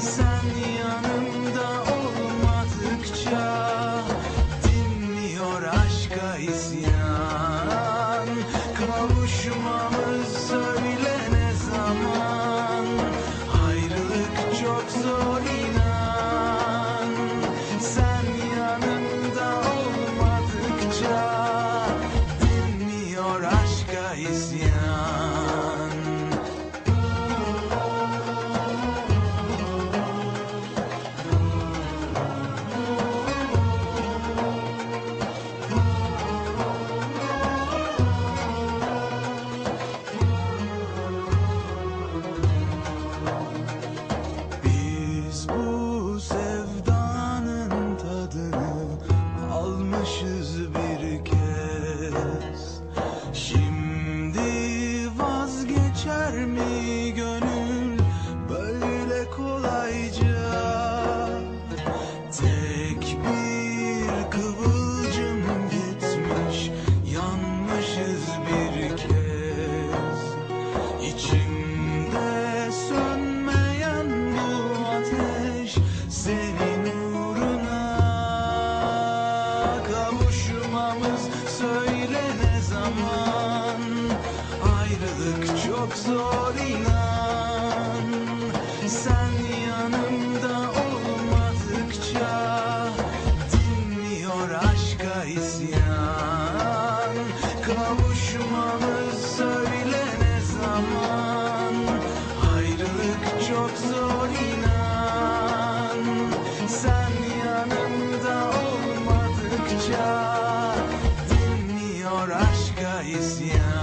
Sen yanımda olmadıkça dinmiyor aşka isyan. kalmışız bir kez Şimdi vazgeçer mi? çok zor inan. Sen yanımda olmadıkça Dinmiyor aşka isyan. Kavuşmamız söyle ne zaman Ayrılık çok zor inan. Sen yanımda olmadıkça Dinmiyor aşka isyan.